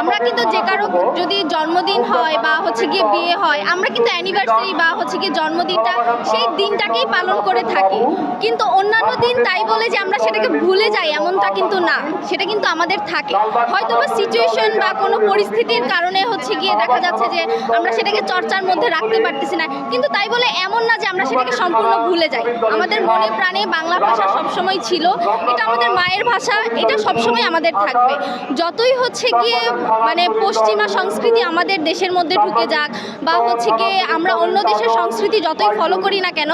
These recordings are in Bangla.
আমরা কিন্তু যে কারও যদি জন্মদিন হয় বা হচ্ছে গিয়ে বিয়ে হয়, আমরা কিন্তু অ্যানিভার্সারি বা হচ্ছে গিয়ে জন্মদিনটা সেই দিনটাকেই পালন করে থাকি। কিন্তু অন্যান্য দিন তাই বলে যে আমরা সেটাকে ভুলে যাই এমনটা কিন্তু না, সেটা কিন্তু আমাদের থাকে। হয়তো বা সিচুয়েশন বা কোনো পরিস্থিতির কারণে হচ্ছে গিয়ে দেখা যাচ্ছে যে আমরা সেটাকে চর্চার মধ্যে রাখতে পারতেছি না। কিন্তু তাই বলে এমন না যে আমরা সেটাকে সম্পূর্ণ ভুলে যাই। আমাদের মনে প্রাণে বাংলা ভাষা সবসময় ছিল। এটা আমাদের মায়ের ভাষা, এটা সবসময় আমাদের থাকবে। যতই হচ্ছে গিয়ে মানে পশ্চিমা সংস্কৃতি আমাদের দেশের মধ্যে ঢুকে যাক বা হচ্ছে গিয়ে আমরা অন্য দেশের সংস্কৃতি যতই ফলো করি না কেন,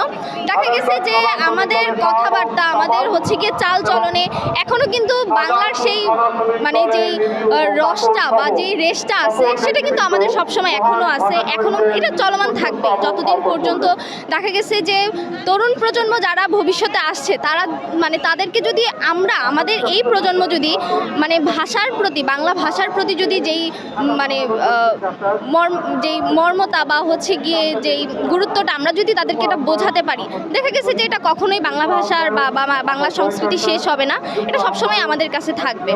দেখা গেছে যে আমাদের কথাবার্তা, আমাদের হচ্ছে গিয়ে চাল চলনে এখনও কিন্তু বাংলার সেই মানে যেই রসটা বা যেই রেশটা আছে, সেটা কিন্তু আমাদের সবসময় এখনও আছে এখনও এটা চলমান থাকবে যতদিন পর্যন্ত। দেখা গেছে যে তরুণ প্রজন্ম যারা ভবিষ্যতে আসছে, তারা মানে তাদেরকে যদি আমরা, আমাদের এই প্রজন্ম যদি মানে ভাষার প্রতি, বাংলা ভাষার প্রতি যদি যেই মানে মর্ম, যেই মর্মতা বা হচ্ছে গিয়ে যেই গুরুত্বটা আমরা যদি তাদেরকে এটা বোঝাতে পারি, দেখা গেছে যে এটা কখনোই বাংলা ভাষার বা বাংলা সংস্কৃতি শেষ হবে না, এটা সবসময় আমাদের কাছে থাকবে।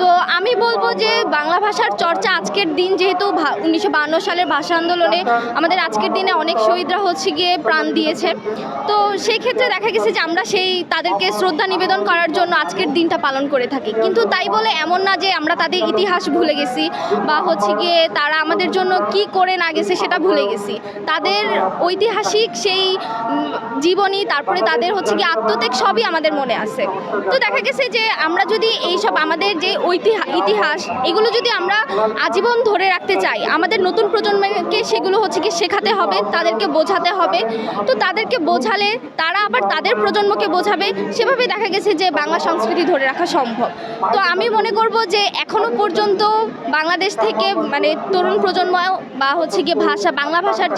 তো আমি বলব যে বাংলা ভাষার চর্চা আজকের দিন যেহেতু উনিশশো সালের ভাষা আন্দোলনে আমাদের আজকের দিনে অনেক শহীদরা হচ্ছে গিয়ে প্রাণ দিয়েছে। তো সেই ক্ষেত্রে দেখা গেছে যে আমরা সেই তাদেরকে শ্রদ্ধা নিবেদন করার জন্য আজকের দিনটা পালন করে থাকি। কিন্তু তাই বলে এমন না যে আমরা তাদের ইতিহাস ভুলে গেছি বা হচ্ছে গিয়ে তারা আমাদের জন্য কি করে না গেছে সেটা ভুলে গেছি। তাদের ঐতিহাসিক সেই জীবনী, তারপরে তাদের হচ্ছে গিয়ে আত্মত্যাগ সবই আমাদের মনে আছে। তো দেখা গেছে যে আমরা যদি এই সব আমাদের যে ঐতিহা, ইতিহাস, এগুলো যদি আমরা আজীবন ধরে রাখতে চাই, আমাদের নতুন প্রজন্মকে সেগুলো হচ্ছে কি শেখাতে হবে, তাদেরকে বোঝাতে হবে। তো তাদেরকে বোঝালে তারা আবার তাদের প্রজন্মকে বোঝাবে। সেভাবে দেখা গেছে যে বাংলা সংস্কৃতি ধরে রাখা সম্ভব। তো আমি মনে করব যে এখনও পর্যন্ত বাংলাদেশ থেকে মানে তরুণ প্রজন্ম বা হচ্ছে গিয়ে ভাষা বাংলা ভাষার